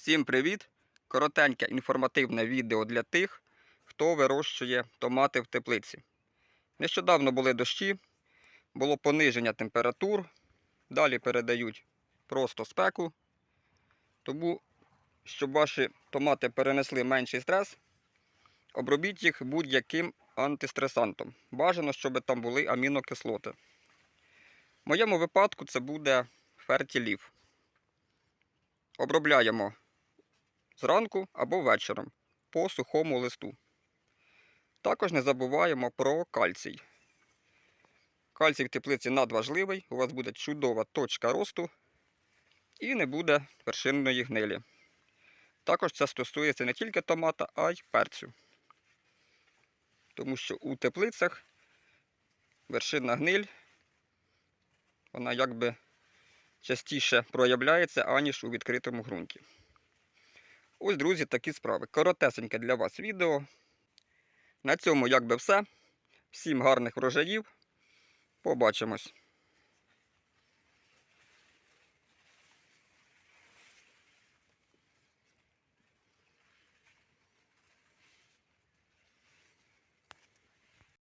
Всім привіт! Коротеньке інформативне відео для тих, хто вирощує томати в теплиці. Нещодавно були дощі, було пониження температур, далі передають просто спеку. Тому, щоб ваші томати перенесли менший стрес, обробіть їх будь-яким антистресантом. Бажано, щоб там були амінокислоти. В моєму випадку це буде фертілів. Обробляємо зранку або вечором по сухому листу. Також не забуваємо про кальцій. Кальцій в теплиці надважливий, у вас буде чудова точка росту і не буде вершинної гнилі. Також це стосується не тільки томата, а й перцю. Тому що у теплицях вершинна гниль, вона якби частіше проявляється, аніж у відкритому ґрунті. Ось, друзі, такі справи. Коротесеньке для вас відео. На цьому якби все. Всім гарних врожаїв. Побачимось.